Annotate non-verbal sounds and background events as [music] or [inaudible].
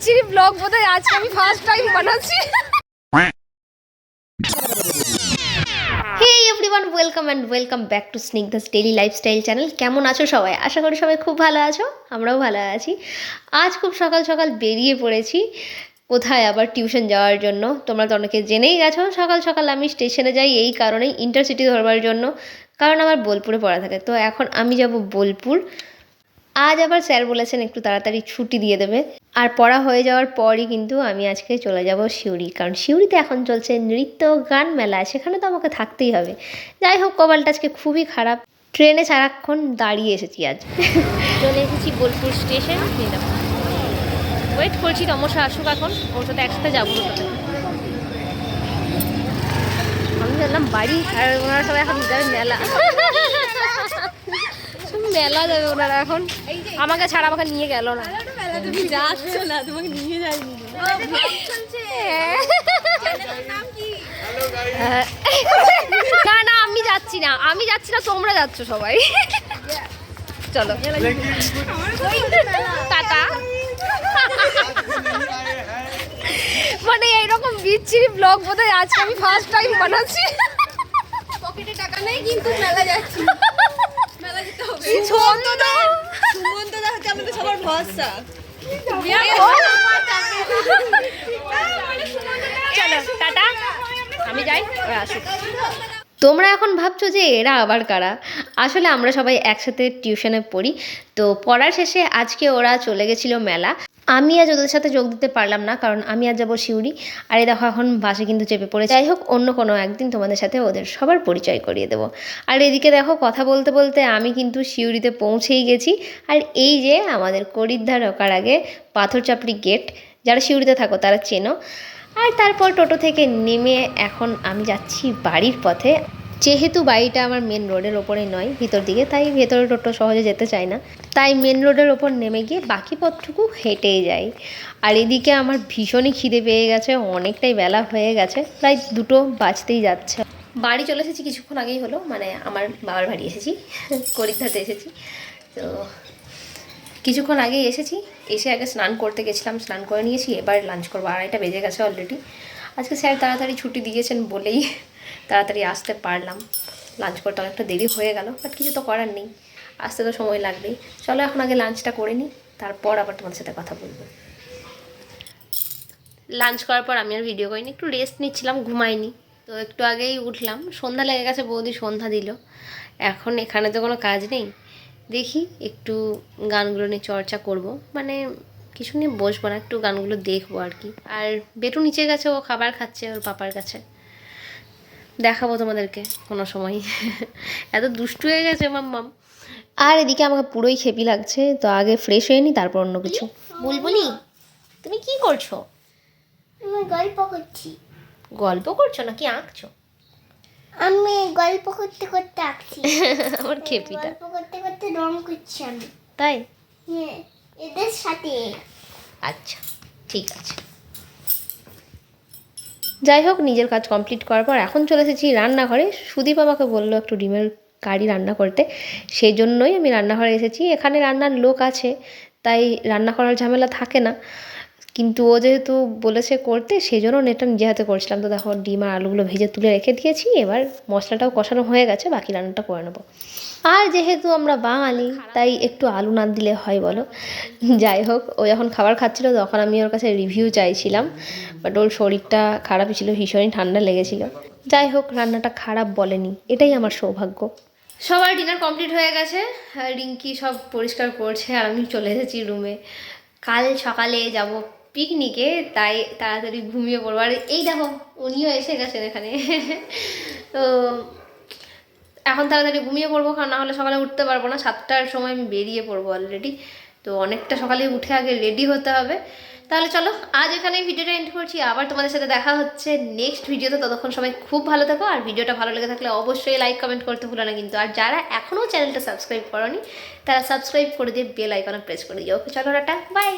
বিচ্ছিরি ব্লগ বোধহয় আজকে আমি ফার্স্ট টাইম বানাচ্ছি। Everyone welcome and welcome back to Snigdha's daily lifestyle channel কেমন আছো সবাই? আশা করি সবাই খুব ভালো আছো, আমরাও ভালো আছি। আজ খুব সকাল সকাল বেরিয়ে পড়েছি, কোথায় আবার টিউশন যাওয়ার জন্য? তোমরা তো অনেকে জেনেই গেছো, সকাল সকাল আমি স্টেশনে যাই এই কারণেই ইন্টারসিটি ধরবার জন্য, কারণ আমার বোলপুরে পড়া থাকে। তো এখন আমি যাব বোলপুর। আজ আবার স্যার বলেছেন একটু তাড়াতাড়ি ছুটি দিয়ে দেবে। আর পড়া হয়ে যাওয়ার পরই কিন্তু আমি আজকে চলে যাব সিউড়ি। কারণ সিউড়িতে এখন চলছে নৃত্য গান মেলা, সেখানে তো আমাকে থাকতেই হবে। যাই হোক, কপালটা আজকে খুবই খারাপ। ট্রেনে সারাক্ষণ দাঁড়িয়ে এসেছি আজ। চলে এসেছি বোলপুর স্টেশন। ওয়েট করছি, তমসা আসুক এখন। ওর সাথে একসাথে যাব আমি জানলাম বাড়ি, আর ওনারা সবাই এখন যাবে মেলা। মেলা যাবে ওনারা এখন। আমাকে ছাড়া আমাকে নিয়ে গেল না। তুমি যাচ্ছ না তোমাকে নিয়ে যাইনি। না না আমি যাচ্ছি না। আমি যাচ্ছি না তোমরা যাচ্ছ সবাই। চলো। টাটা। মানে এইরকম বিচ্ছিরি ব্লগ বোধহয় আজকে আমি ফার্স্ট টাইম বানাচ্ছি। পকেটে টাকা নেই কিন্তু মেলা যাচ্ছি। মেলা যেতে হবে। কি ছন্দ সুমন্ত দা হচ্ছে আমাদের সবার ভরসা তোমরা এখন ভাবছ যে এরা আবার কারা? আসলে আমরা সবাই একসাথে টিউশনে পড়ি। তো পড়ার শেষে আজকে ওরা চলে গেছিল মেলা। আমি আজ ওদের সাথে যোগ দিতে পারলাম না, কারণ আমি আজ যাব শিউরি আর এই দেখো, এখন বাসে কিন্তু চেপে পড়ে যাই হোক, অন্য কোনো একদিন তোমাদের সাথে ওদের সবার পরিচয় করিয়ে দেবো। আর এদিকে দেখো, কথা বলতে বলতে আমি কিন্তু শিউরিতে পৌঁছেই গেছি। আর এই যে আমাদের করিদ্ধার ঢোকার আগে পাথর চাপড়ি গেট, যারা শিউরিতে থাকো তারা চেনো। আর তারপর টোটো থেকে নেমে এখন আমি যাচ্ছি বাড়ির পথে। যেহেতু বাড়িটা আমার মেন রোডের ওপরে নয়, ভিতর দিকে, তাই ভেতরে টোটো সহজে যেতে চায় না। তাই মেন রোডের ওপর নেমে গিয়ে বাকি পথটুকু হেঁটেই যাই। আর এদিকে আমার ভীষণই খিদে পেয়ে গেছে, অনেকটাই বেলা হয়ে গেছে, প্রায় দুটো বাজতেই যাচ্ছে। বাড়ি চলে এসেছি কিছুক্ষণ আগেই হলো মানে আমার বাবার বাড়ি এসেছি করিকধাতে এসেছি। তো কিছুক্ষণ আগেই এসেছি, এসে আগে স্নান করতে গেছিলাম, স্নান করে নিয়েছি, এবার লাঞ্চ করব, আড়াইটা বেজে গেছে অলরেডি আজকে স্যার তাড়াতাড়ি ছুটি দিয়েছেন বলেই তাড়াতাড়ি আসতে পারলাম। লাঞ্চ করতে অনেকটা দেরি হয়ে গেল বাট কিছু তো করার নেই। আসতে তো সময় লাগবেই। চলো এখন আগে লাঞ্চটা করে নিই তারপর আবার তোমাদের সাথে কথা বলব। লাঞ্চ করার পর আমি আর ভিডিও করিনি, একটু রেস্ট নিচ্ছিলাম, ঘুমাইনি। তো একটু আগেই উঠলাম। সন্ধ্যা লেগে গেছে, বৌদি সন্ধ্যা দিল। এখন এখানে তো কোনো কাজ নেই। দেখি একটু গানগুলো নিয়ে চর্চা করব। মানে কিছু নিয়ে বসবো না, একটু গানগুলো দেখব আর কি। আর বেটু নিচে গেছে, ও খাবার খাচ্ছে ওর পাপার কাছে। দেখাবো তোমাদেরকে কোনো সময়। [laughs] এত দুষ্টু হয়ে গেছে মাম্মাম। আর এদিকে আমাকে পুরোই খেপি লাগছে তো আগে ফ্রেশ হয়ে নি তারপর অন্য কিছু। বুলবুলি তুমি কি করছ? আমি গল্প করছি। গল্প করছ নাকি আঁকছো? আমি গল্প করতে করতে আঁকছি। [laughs] আমার খেপিটা। গল্প করতে করতে রং করছি আমি। তাই? হ্যাঁ এদের সাথে। আচ্ছা ঠিক আছে। যাই হোক, নিজের কাজ কমপ্লিট করার পর এখন চলে এসেছি রান্নাঘরে। সুদীপ আমাকে বলল একটু ডিমের কারি রান্না করতে। সেই জন্যই আমি রান্নাঘরে এসেছি। এখানে রান্নার লোক আছে, তাই রান্না করার ঝামেলা থাকে না। কিন্তু ও যেহেতু বলেছে করতে সেই জন্য নেটটা নিজে হাতে করছিলাম। তো দেখো ডিম আর আলুগুলো ভেজে তুলে রেখে দিয়েছি, এবার মশলাটাও কষানো হয়ে গেছে, বাকি রান্নাটা করে নেব। আর যেহেতু আমরা বাঙালি, তাই একটু আলু না দিলে হয় বলো। যাই হোক, ও যখন খাবার খাচ্ছিল, তখন আমি ওর কাছে রিভিউ চাইছিলাম বাট ওর শরীরটা খারাপই ছিল, ভীষণই ঠান্ডা লেগেছিল। যাই হোক, রান্নাটা খারাপ বলেনি, এটাই আমার সৌভাগ্য। সবার ডিনার কমপ্লিট হয়ে গেছে রিঙ্কি সব পরিষ্কার করছে, আর আমি চলে এসেছি রুমে কাল সকালে যাব পিকনিকে তাই তাড়াতাড়ি ঘুমিয়ে পড়ব। আর এই দেখো, উনিও এসে গেছেন এখানে। তো এখন তাড়াতাড়ি ঘুমিয়ে পড়ব, কারণ না হলে সকালে উঠতে পারব না। সাতটার সময় আমি বেরিয়ে পড়ব অলরেডি তো অনেকটা সকালে উঠে আগে রেডি হতে হবে। তাহলে চলো, আজ এখানে ভিডিওটা এন্ড করছি। আবার তোমাদের সাথে দেখা হচ্ছে নেক্সট ভিডিওতে ততক্ষণ সবাই খুব ভালো থাকো। আর ভিডিওটা ভালো লেগে থাকলে অবশ্যই লাইক কমেন্ট করতে ভুলো না কিন্তু। আর যারা এখনও চ্যানেলটা সাবস্ক্রাইব করনি, তারা সাবস্ক্রাইব করে দিয়ে বেল আইকনে প্রেস করে দিও। ওকে, চলো, টাটা বাই